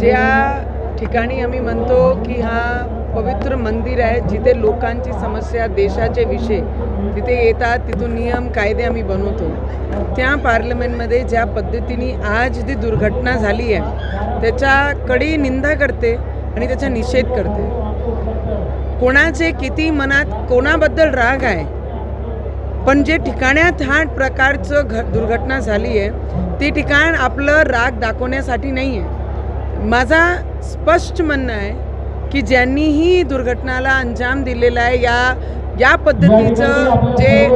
ज्या ठिकाणी आम्ही म्हणतो की हा पवित्र मंदिर आहे जिथे लोकांची समस्या देशाचे विषय तिथे येतात तिथून नियम कायदे आम्ही बनवतो. त्या पार्लमेंटमध्ये ज्या पद्धतीने आज जी दुर्घटना झाली आहे त्याच्याकडे निंदा करते आणि त्याचा निषेध करते. कोणाचे किती मनात कोणाबद्दल राग आहे पण जे ठिकाणात हा प्रकारचं घ दुर्घटना झाली आहे ते ठिकाण आपलं राग दाखवण्यासाठी नाही आहे माझा स्पष्ट म्हणणं आहे की ज्यांनीही दुर्घटनाला अंजाम दिलेला आहे या या पद्धतीचं जे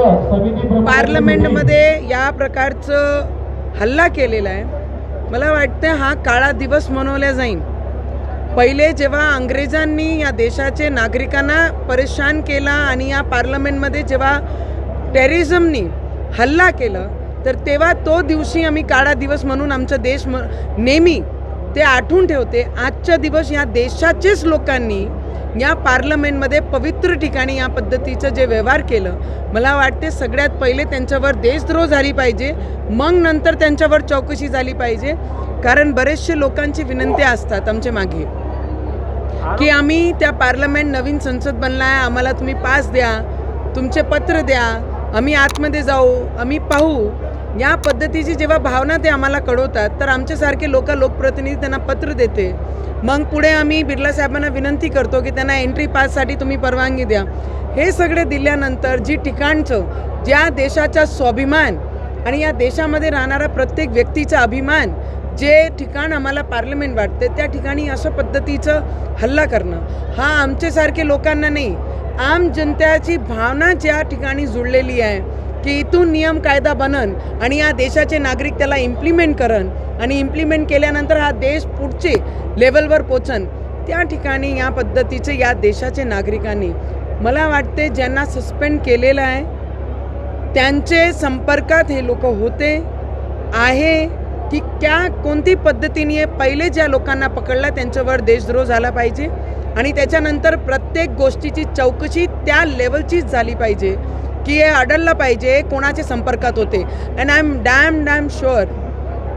पार्लमेंटमध्ये या प्रकारचं हल्ला केलेला आहे मला वाटतं हा काळा दिवस मनवला जाईल पहिले जेव्हा अंग्रेजांनी या देशाचे नागरिकांना परेशान केला आणि या पार्लमेंटमध्ये जेव्हा टेररिझमनी हल्ला केलं तर तेव्हा तो दिवशी आम्ही काळा दिवस म्हणून आमचा देश म नेहमी ते आठवून ठेवते आजच्या दिवस या देशाचेच लोकांनी या पार्लमेंटमध्ये पवित्र ठिकाणी या पद्धतीचं जे व्यवहार केलं मला वाटते सगळ्यात पहिले त्यांच्यावर देशद्रोह झाली पाहिजे मग नंतर त्यांच्यावर चौकशी झाली पाहिजे कारण बरेचसे लोकांची विनंत्या असतात आमच्या मागे की आम्ही त्या पार्लमेंट नवीन संसद बनला आहे आम्हाला तुम्ही पास द्या तुमचे पत्र द्या आम्ही आतमध्ये जाऊ आम्ही पाहू या पद्धतीची जेव्हा भावना ते आम्हाला कळवतात तर आमच्यासारखे लोक लोकप्रतिनिधी त्यांना पत्र देते. मग पुढे आम्ही बिर्ला साहेबांना विनंती करतो की त्यांना एंट्री पाससाठी तुम्ही परवानगी द्या. हे सगळे दिल्यानंतर जी ठिकाणचं ज्या देशाचा स्वाभिमान आणि या देशामध्ये राहणारा प्रत्येक व्यक्तीचा अभिमान जे ठिकाण आम्हाला पार्लमेंट वाटते त्या ठिकाणी अशा पद्धतीचं हल्ला करणं हा आमच्यासारखे लोकांना नाही. आम जनतेची भावना ज्या ठिकाणी जुळलेली आहे की इथून नियम कायदा बनन आणि या देशाचे नागरिक त्याला इम्प्लिमेंट करन. आणि इम्प्लिमेंट केल्यानंतर हा देश पुढचे लेवलवर पोचन. त्या ठिकाणी या पद्धतीचे या देशाचे नागरिकांनी मला वाटते ज्यांना सस्पेंड केलेलं आहे त्यांचे संपर्कात हे लोक होते आहे की क्या कोणती पद्धतीने पहिले ज्या लोकांना पकडला त्यांच्यावर देशद्रोह झाला पाहिजे. आणि त्याच्यानंतर प्रत्येक गोष्टीची चौकशी त्या लेवलचीच झाली पाहिजे. की हे अडललं पाहिजे कोणाचे संपर्कात होते. And I am damn damn sure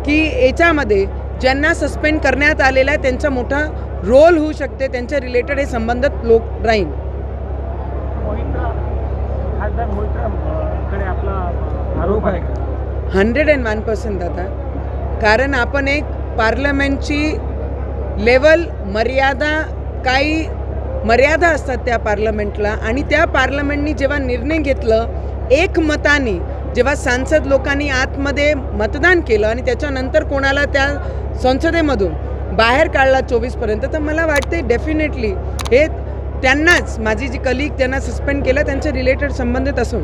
की याच्यामध्ये ज्यांना सस्पेंड करण्यात आलेला आहे त्यांचा मोठा रोल होऊ शकते त्यांच्या रिलेटेड हे संबंधित लोक राहील हंड्रेड अँड वन पर्सेंट दादा कारण आपण एक पार्लमेंटची लेवल मर्यादा काही मर्यादा असतात त्या पार्लमेंटला आणि त्या पार्लमेंटनी जेव्हा निर्णय घेतलं एकमताने जेव्हा सांसद लोकांनी आतमध्ये मतदान केलं आणि त्याच्यानंतर कोणाला त्या संसदेमधून बाहेर काढला चोवीसपर्यंत तर मला वाटते डेफिनेटली हे त्यांनाच माझी जी कलिग त्यांना सस्पेंड केलं त्यांच्या रिलेटेड संबंधित असून.